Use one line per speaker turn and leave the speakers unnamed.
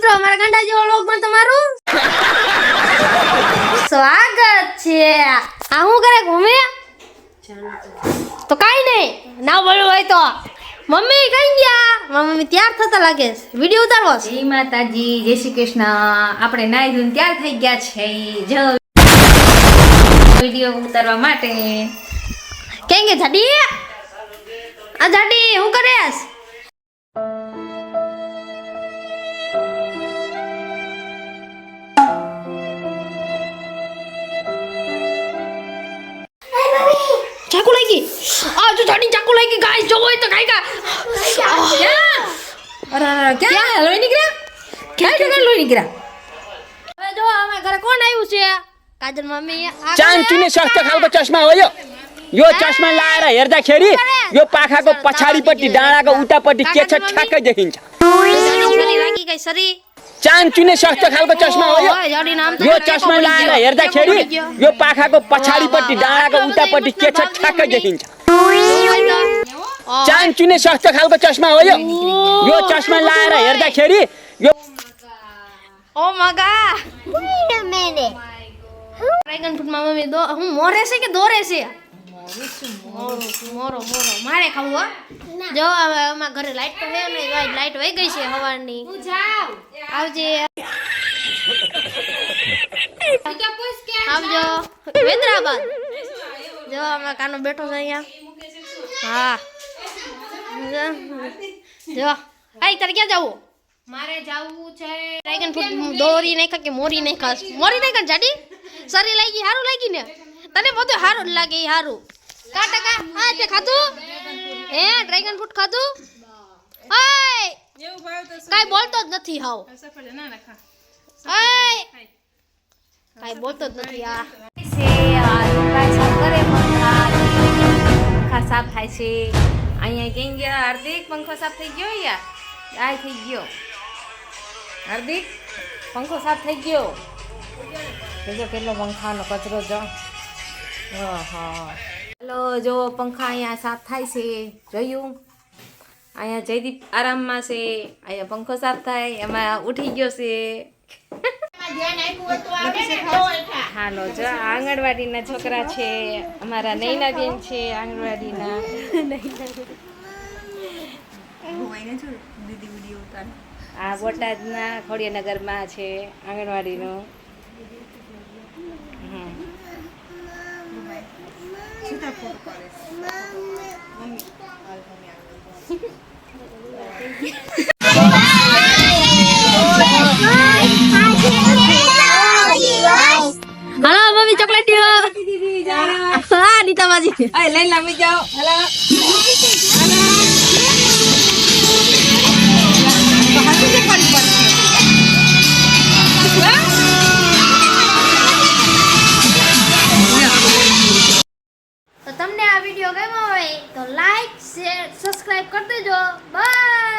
મિત્રો અમારા ગાંડા જેવા પણ તમારું સ્વાગત છે. આ હું કરે? ઘૂમે તો કાઈ નહીં. ના બોલવું હોય તો. મમ્મી કઈ ગયા? મમ્મી તૈયાર થતા લાગે છે. વીડિયો ઉતારવો છે.
જય માતાજી જય શ્રી કૃષ્ણ. આપણે નાઈ ધોઈને તૈયાર થઈ ગયા છે. જો વીડિયો ઉતારવા માટે.
કેમ કે જાડી? આ જાડી હું કરેસ आज झडी चाकू लागि गाइस जो है त खाएगा का अरे
अरे क्या लोई निकला क्या जगह लोई निकला अबे
जो आमा घर कोन आयु से काजल मम्मी चान चुने
सस्तो खालको चस्मा हो यो यो चस्मा लाएर हेर्दाखेरि यो पाखाको पछाडिपट्टि डाँडाको उतापट्टि के छ ठ्याक्कै देखिन्छ
चान
चुने सक्छ खालको चस्मा हो यो।
चस्मा लगाएर हेर्दाखेरि
यो पाखाको पछाडिपट्टि डाँडाको उतापट्टि के छ ठ्याक्कै देखिन्छ। चान चुने सक्छ खालको चस्मा हो यो। यो चस्मा लगाएर हेर्दाखेरि यो
मरेसे कि दो रहेछ મોરે છે કે દોરે છે. મોરો મોરો મોરો મારે ખાવું હો. જો હવે અમારા ઘરે લાઈટ તો હે ને લાઈટ વહી ગઈ છે હવાની આવજે. આવજો. હૈદરાબાદ જો અમારા કાનો બેઠો છે અહીંયા. હા. જો. આઈ તારે ક્યાં જવું?
મારે જવું છે
ડ્રેગન ફ્રૂટ દોરી નાખા કે મોરી નાખા મોરી નાખા જાડી? સારી લાગી હારું લાગી ને? તને બધું હારું લાગે સારું હારું. કા હા હે ડ્રેગન ફ્રૂટ ખાધું? ઓય! કાઈ બોલતો જ નથી હાવ. કાઈ બોલતો જ નથી આ.
પંખા સાફ થાય છે. અહીંયા કેમ ગયા? હાર્દિક, પંખો સાફ થઈ ગયો યાર આ થઈ ગયો. હાર્દિક, પંખો સાફ થઈ ગયો. જોજો કેટલો પંખાનો કચરો જો. હલો જો પંખા અહીંયા સાફ થાય છે જોયું? અહીંયા જયદીપ આરામમાં છે અહીંયા પંખો સાફ થાય એમાં ઉઠી ગયો છે. હાલો જો આંગણવાડીના છોકરા છે અમારા નૈના બેન છે આંગણવાડીના. આ બોટાદના ખોડિયાનગરમાં છે આંગણવાડીનું. হ্যালো
মমি চকলেট দিও দিদি দিদি যাও হ্যাঁ
নিতা বাজি এই লাইন লাগবে যাও হ্যালো
વીડિયો ગમ્યો હોય તો લાઈક શેર સબસ્ક્રાઈબ કરી દેજો. બાય